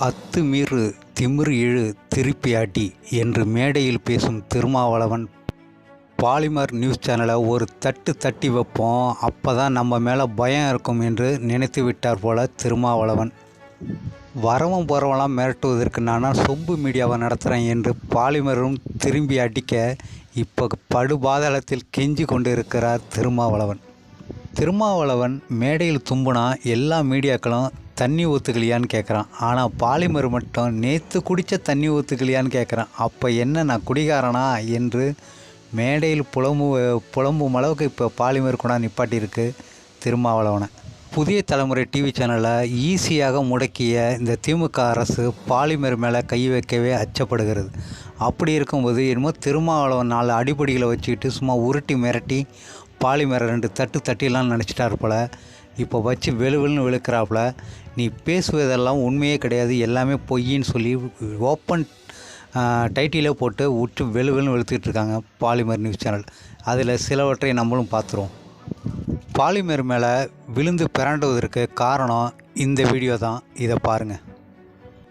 அத்துமீறு திமிரு இழு திருப்பி அடி என்று மேடையில் பேசும் திருமாவளவன் பாலிமர் நியூஸ் சேனலை ஒரு தட்டு தட்டி வைப்போம் அப்போ தான் நம்ம மேலே பயம் இருக்கும் என்று நினைத்து விட்டார் போல திருமாவளவன். வரவும் போகிறவெல்லாம் மிரட்டுவதற்கு நானா சொம்பு மீடியாவை நடத்துகிறேன் என்று பாலிமரும் திரும்பி அடிக்க இப்போ படுபாதாளத்தில் கெஞ்சி கொண்டு இருக்கிறார் திருமாவளவன். திருமாவளவன் மேடையில் தும்புனா எல்லா மீடியாக்களும் தண்ணி ஊற்றுக்கலையான்னு கேட்குறான் ஆனால் பாலிமர் மட்டும் நேற்று குடித்த தண்ணி ஊற்றுக்கலையான்னு கேட்குறான் அப்போ என்ன நான் குடிகாரனா என்று மேடையில் புலம்பு புலம்பும் அளவுக்கு இப்போ பாலிமர் கூட நிப்பாட்டியிருக்கு திருமாவளவனை. புதிய தலைமுறை டிவி சேனலை ஈஸியாக முடக்கிய இந்த திமுக அரசு பாலிமர் மேலே கை வைக்கவே அச்சப்படுகிறது. அப்படி இருக்கும்போது என்னமோ திருமாவளவன் நாலு அடிப்படிகளை வச்சுக்கிட்டு சும்மா உருட்டி மிரட்டி பாலிமரை ரெண்டு தட்டு தட்டிலாம் நினச்சிட்டார் போல். இப்போ வச்சு வெளுவெளுன்னு வெளுக்கிறாப்புல. நீ பேசுவதெல்லாம் உண்மையே கிடையாது எல்லாமே பொய்ன்னு சொல்லி ஓப்பன் டைட்டிலே போட்டு விட்டு வெளுவெளுன்னு வெளுத்துக்கிட்டு இருக்காங்க பாலிமர் நியூஸ் சேனல் அதில் சிலவற்றை நம்மளும் பார்த்துருவோம். பாலிமர் மேலே விழுந்து பிறண்டுவதற்கு காரணம் இந்த வீடியோ தான். இதை பாருங்கள்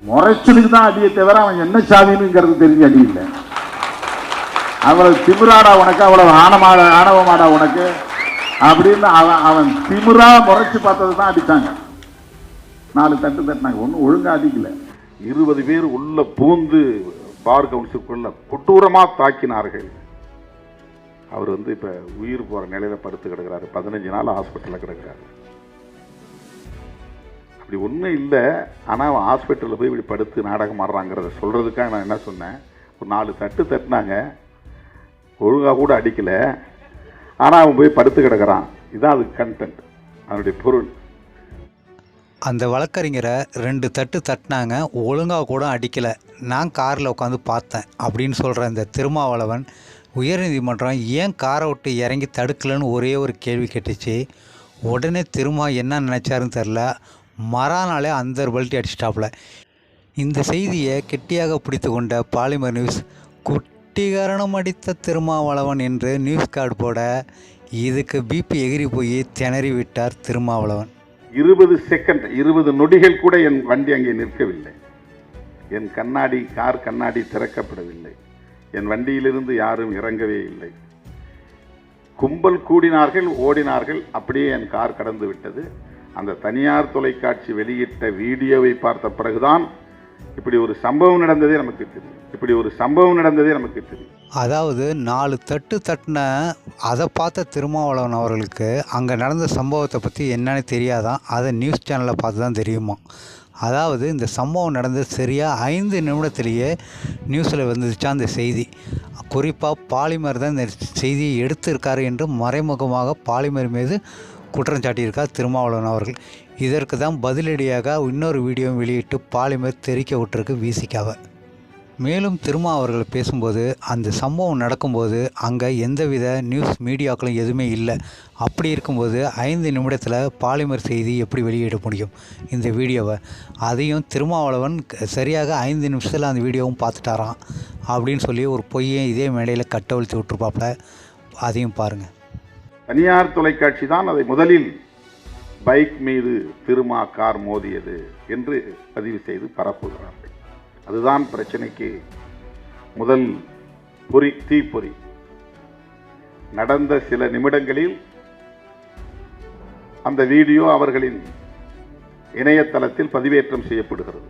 முறைச்சலுக்கு தான் அடியை தவிர அவன் என்ன சாதினுங்கிறது தெரிஞ்சு அடி இல்லை. அவ்வளவு திமிராடா உனக்கு அவ்வளவு ஆணமாடா ஆணவமாடா உனக்கு அப்படின்னு அவன் அவன் திமிரா முறைச்சு பார்த்தது தான் அடித்தாங்க நாலு தட்டு தட்டினாங்க. ஒன்றும் ஒழுங்காக அடிக்கல. இருபது பேர் உள்ள பூந்து பார் கவுன்சிலுக்குள்ள கொட்டூரமாக தாக்கினார்கள். அவர் வந்து இப்போ உயிர் போகிற நிலையில் படுத்து கிடக்கிறாரு. பதினஞ்சு நாள் ஹாஸ்பிட்டலில் கிடக்கிறாரு. அப்படி ஒன்றும் இல்லை. ஆனால் அவன் ஹாஸ்பிட்டலில் போய் இப்படி படுத்து நாடகம் ஆடுறாங்கிறத சொல்கிறதுக்காக நான் என்ன சொன்னேன்? ஒரு நாலு தட்டு தட்டினாங்க. ஒழுங்காக கூட அடிக்கலை. ஆனால் அவன் போய் படுத்து கிடக்கிறான். இதுதான் அது கண்டென்ட் அதனுடைய பொருள். அந்த வழக்கறிஞரை ரெண்டு தட்டு தட்டினாங்க ஒழுங்காக கூட அடிக்கலை. நான் காரில் உட்காந்து பார்த்தேன் அப்படின்னு சொல்கிற இந்த திருமாவளவன் உயர்நீதிமன்றம் ஏன் காரை விட்டு இறங்கி தடுக்கலைன்னு ஒரே ஒரு கேள்வி கேட்டுச்சு. உடனே திருமா என்ன நினச்சாருன்னு தெரில மறானாலே அந்த பல்ட்டி அடிச்சிட்டாப்புல. இந்த செய்தியை கெட்டியாக பிடித்து கொண்ட பாலிமர் நியூஸ் குட்டிகரணம் அடித்த திருமாவளவன் என்று நியூஸ் கார்டு போட இதுக்கு பிபி எகிரி போய் திணறி விட்டார் திருமாவளவன். இருபது செகண்ட் இருபது நொடிகள் கூட என் வண்டி அங்கே நிற்கவில்லை. என் கண்ணாடி கார் கண்ணாடி திறக்கப்படவில்லை. என் வண்டியிலிருந்து யாரும் இறங்கவே இல்லை. கும்பல் கூடினார்கள் ஓடினார்கள் அப்படியே என் கார் கடந்து விட்டது. அந்த தனியார் தொலைக்காட்சி வெளியிட்ட வீடியோவை பார்த்த பிறகுதான் இப்படி ஒரு சம்பவம் நடந்ததே நமக்கு தெரியும். இப்படி ஒரு சம்பவம் நடந்ததே நமக்கு தெரியும். அதாவது நாலு தட்டு தட்டின அதை பார்த்த திருமாவளவன் அவர்களுக்கு அங்கே நடந்த சம்பவத்தை பற்றி என்னன்னு தெரியாதான் அதை நியூஸ் சேனலில் பார்த்து தான் தெரியுமா? அதாவது இந்த சம்பவம் நடந்து சரியாக ஐந்து நிமிடத்திலேயே நியூஸில் வந்துச்சா அந்த செய்தி. குறிப்பாக பாலிமர் தான் இந்த செய்தியை எடுத்திருக்காரு என்று மறைமுகமாக பாலிமர் மீது குற்றம் சாட்டியிருக்கார் திருமாவளவன் அவர்கள். இதற்கு தான் பதிலடியாக இன்னொரு வீடியோவும் வெளியிட்டு பாலிமர் தெரிக்க விட்டுருக்கு விசிக்காவை மேலும் திருமா அவர்கள் பேசும்போது அந்த சம்பவம் நடக்கும்போது அங்கே எந்தவித நியூஸ் மீடியாக்களும் எதுவுமே இல்லை. அப்படி இருக்கும்போது ஐந்து நிமிடத்தில் பாலிமர் செய்தி எப்படி வெளியிட முடியும் இந்த வீடியோவை? அதையும் திருமாவளவன் சரியாக ஐந்து நிமிஷத்தில் அந்த வீடியோவும் பார்த்துட்டாராம் அப்படின்னு சொல்லி ஒரு பொய்யை இதே மேடையில் கட்டவிழ்த்து விட்டுருப்பாப்புல. அதையும் பாருங்கள் தனியார் தொலைக்காட்சி தான் அதை முதலில் பைக் மீது திருமா கார் மோதியது என்று பதிவு செய்து பரப்புகிறார்கள். அதுதான் பிரச்சனைக்கு முதல் பொறி தீப்பொறி. நடந்த சில நிமிடங்களில் அந்த வீடியோ அவர்களின் இணையதளத்தில் பதிவேற்றம் செய்யப்படுகிறது.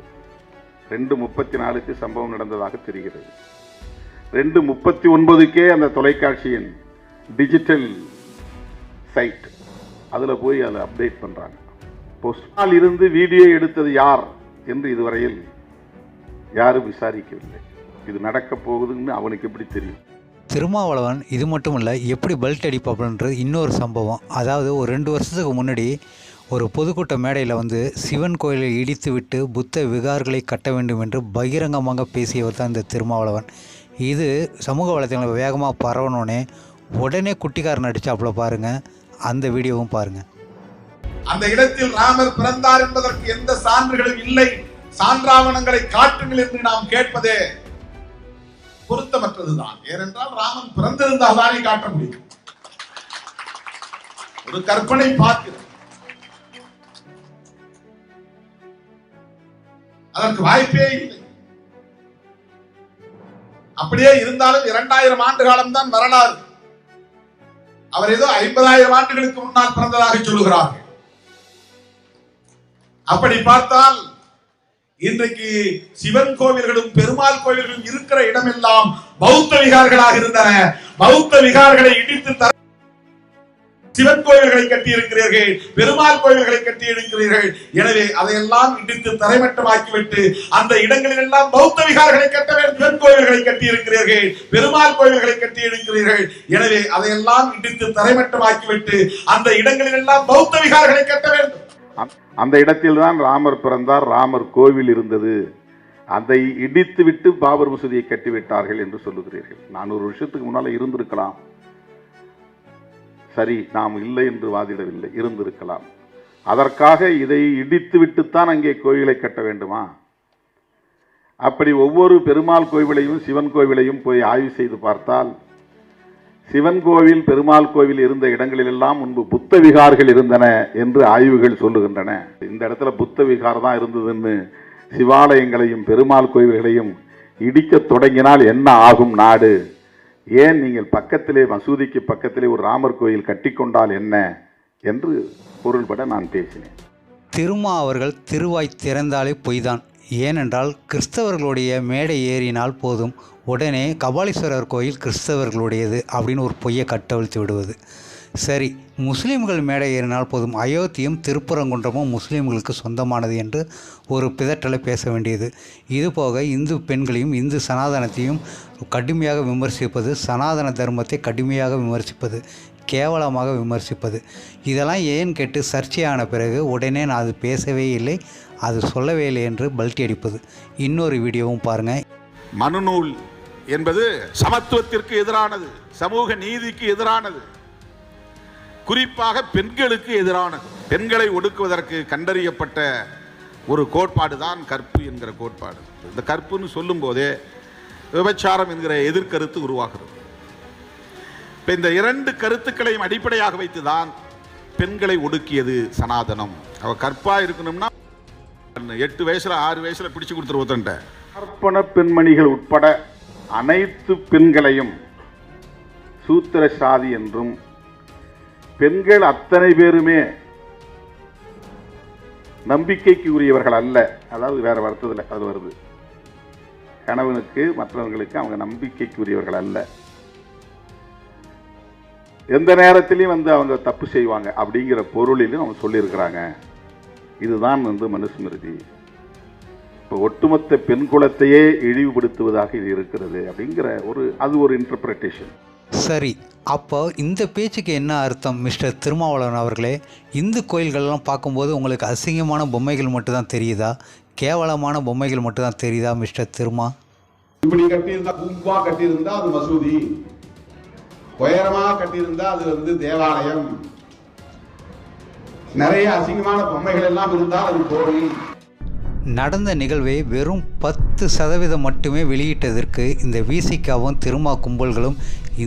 ரெண்டு முப்பத்தி நாலுக்கு சம்பவம் நடந்ததாக தெரிகிறது. ரெண்டு முப்பத்தி ஒன்பதுக்கே அந்த தொலைக்காட்சியின் டிஜிட்டல் சைட் அதில் போய் அதை அப்டேட் பண்ணுறாங்க போஸ்டால் இருந்து வீடியோ எடுத்தது யார் என்று இதுவரையில் யாரும் விசாரிக்கவில்லை. இது நடக்க போகுதுன்னு அவனுக்கு எப்படி தெரியும்? திருமாவளவன் இது மட்டும் இல்லை எப்படி பெல்ட் அடிப்பாப்புன்றது இன்னொரு சம்பவம். அதாவது ஒரு ரெண்டு வருஷத்துக்கு முன்னாடி ஒரு பொதுக்கூட்ட மேடையில் வந்து சிவன் கோயிலை இடித்துவிட்டு புத்த விகார்களை கட்ட வேண்டும் என்று பகிரங்கமாக பேசியவர் தான் இந்த திருமாவளவன். இது சமூக வலைத்தளங்களை வேகமாக பரவணுன்னே உடனே குட்டிக்காரன் அடித்தாப்புல பாருங்கள் அந்த வீடியோவும் பாருங்க. அந்த இடத்தில் ராமர் பிறந்தார் என்பதற்கு எந்த சான்றுகளும் இல்லை. சான்றாவணங்களை காட்டுங்கள் என்று நாம் கேட்பதே பொருத்தமற்றதுதான். ஏனென்றால் ராமன் பிறந்திருந்தால் தானே காட்ட முடியும். ஒரு கற்பனை பார்க்கிறோம். அதற்கு வாய்ப்பே இல்லை. அப்படியே இருந்தாலும் இரண்டாயிரம் ஆண்டு காலம்தான் வரலாறு. அவர் ஏதோ ஐம்பதாயிரம் ஆண்டுகளுக்கு முன்னால் பிறந்ததாக சொல்லுகிறார்கள். அப்படி பார்த்தால் இன்றைக்கு சிவன் கோவில்களும் பெருமாள் கோவில்களும் இருக்கிற இடமெல்லாம் பௌத்த விகார்களாக இருந்தன. பௌத்த விகார்களை இடித்து தர சிவன் கோயில்களை கட்டி இருக்கிறீர்கள் பெருமாள் கோயில்களை கட்டி இருக்கிறீர்கள் எனவே அதையெல்லாம் இடித்து தரைமட்டமாக்கிவிட்டு அந்த இடங்களில் எல்லாம் பௌத்த விகார்களை கட்ட வேண்டும். சிவன் கோயில்களை கட்டி இருக்கிறீர்கள் பெருமாள் கோயில்களை கட்டி இருக்கிறீர்கள் எனவே அதையெல்லாம் இடித்து தரைமட்டமாக்கிவிட்டு அந்த இடங்களில் எல்லாம் பௌத்த விகார்களை கட்ட வேண்டும். அந்த- இடத்தில் தான் ராமர் பிறந்தார் ராமர் கோவில் இருந்தது. அதை இடித்து விட்டு பாபர் மசூதியை கட்டிவிட்டார்கள் என்று சொல்லுகிறீர்கள். நானூறு வருஷத்துக்கு முன்னால இருந்திருக்கலாம். சரி நாம் இல்லை என்று வாதிடவில்லை இருந்திருக்கலாம். அதற்காக இதை இடித்து விட்டுத்தான் அங்கே கோயிலை கட்ட வேண்டுமா? அப்படி ஒவ்வொரு பெருமாள் கோவிலையும் சிவன் கோவிலையும் போய் ஆய்வு செய்து பார்த்தால் சிவன் கோவில் பெருமாள் கோவில் இருந்த இடங்களிலெல்லாம் முன்பு புத்த விகார்கள் இருந்தன என்று ஆய்வுகள் சொல்லுகின்றன. இந்த இடத்துல புத்த விகார் தான் இருந்ததுன்னு சிவாலயங்களையும் பெருமாள் கோவில்களையும் இடிக்கத் தொடங்கினால் என்ன ஆகும் நாடு? ஏன் நீங்கள் பக்கத்திலே மசூதிக்கு பக்கத்திலே ஒரு ராமர் கோயில் கட்டிக்கொண்டால் என்ன என்று பொருள்பட நான் பேசினேன். திருமா அவர்கள் திருவாய் திறந்தாலே பொய்தான். ஏனென்றால் கிறிஸ்தவர்களுடைய மேடை ஏறினால் போதும். உடனே கபாலீஸ்வரர் கோயில் கிறிஸ்தவர்களுடையது அப்படின்னு ஒரு பொய்யை கட்டவிழ்த்து விடுவது. சரி முஸ்லீம்கள் மேடை ஏறினால் போதும். அயோத்தியும் திருப்பரங்குன்றமும் முஸ்லீம்களுக்கு சொந்தமானது என்று ஒரு பிதற்றலை பேச வேண்டியது. இதுபோக இந்து பெண்களையும் இந்து சனாதனத்தையும் கடுமையாக விமர்சிப்பது சனாதன தர்மத்தை கடுமையாக விமர்சிப்பது கேவலமாக விமர்சிப்பது. இதெல்லாம் ஏன் கேட்டு சர்ச்சையான பிறகு உடனே நான் அது பேசவே இல்லை அது சொல்லவே இல்லை என்று பல்ட்டி அடிப்பது. இன்னொரு வீடியோவும் பாருங்கள் மனுநூல் என்பது சமத்துவத்திற்கு எதிரானது சமூக நீதிக்கு எதிரானது. குறிப்பாக பெண்களுக்கு எதிரானது. பெண்களை ஒடுக்குவதற்கு கண்டறியப்பட்ட ஒரு கோட்பாடு தான் கற்பு என்கிற கோட்பாடு. இந்த கற்புன்னு சொல்லும் போதே விபச்சாரம் என்கிற எதிர்கருத்து உருவாகிறது. இப்போ இந்த இரண்டு கருத்துக்களையும் அடிப்படையாக வைத்து தான் பெண்களை ஒடுக்கியது சனாதனம். அவ கற்பாக இருக்கணும்னா எட்டு வயசுல ஆறு வயசில் பிடிச்சு கொடுத்துருவோத்தன்ட்ட ஒருத்தன்ட்ட. பெண்மணிகள் உட்பட அனைத்து பெண்களையும் சூத்திர சாதி என்றும் பெண்கள் அத்தனை பேருமே நம்பிக்கைக்கு உரியவர்கள் அல்ல. அதாவது வேற வருத்தத்தில் அது வருது. கணவனுக்கு மற்றவர்களுக்கு அவங்க நம்பிக்கைக்கு உரியவர்கள் அல்ல. எந்த நேரத்திலையும் வந்து அவங்க தப்பு செய்வாங்க அப்படிங்கிற பொருளிலும் அவங்க சொல்லியிருக்கிறாங்க. இதுதான் வந்து மனுஸ்மிருதி. இப்போ ஒட்டுமொத்த பெண் குலத்தையே இழிவுபடுத்துவதாக இது இருக்கிறது அப்படிங்கிற ஒரு அது ஒரு இன்டர்பிரட்டேஷன் சரி அப்போ இந்த பேச்சுக்கு என்ன அர்த்தம் மிஸ்டர் திருமாவளவன் அவர்களே? இந்து கோயில்கள்லாம் பார்க்கும்போது உங்களுக்கு அசிங்கமான பொம்மைகள் மட்டும்தான் தெரியுதா? கேவலமான பொம்மைகள் மட்டும்தான் தெரியுதா மிஸ்டர் திருமா? இப்படி கட்டியிருந்தா கும்பா கட்டியிருந்தா அது மசூதி. உயரமா கட்டியிருந்தா அது வந்து தேவாலயம். நிறைய அசிங்கமான பொம்மைகள் எல்லாம் இருந்தால் அது கோவில் நடந்த நிகழ்வை வெறும் பத்து சதவீதம் மட்டுமே வெளியிட்டதற்கு இந்த விசிகாவும் திருமா கும்பல்களும்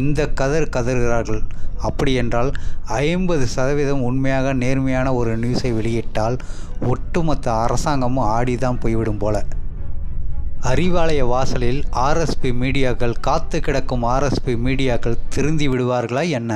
இந்த கதர் கதறுகிறார்கள். அப்படி என்றால் ஐம்பது சதவீதம் உண்மையாக நேர்மையான ஒரு நியூஸை வெளியிட்டால் ஒட்டுமொத்த அரசாங்கமும் ஆடிதான் போய்விடும் போல. அறிவாலய வாசலில் ஆர்எஸ்பி மீடியாக்கள் காத்து கிடக்கும் ஆர்எஸ்பி மீடியாக்கள் திருந்தி விடுவார்களா என்ன?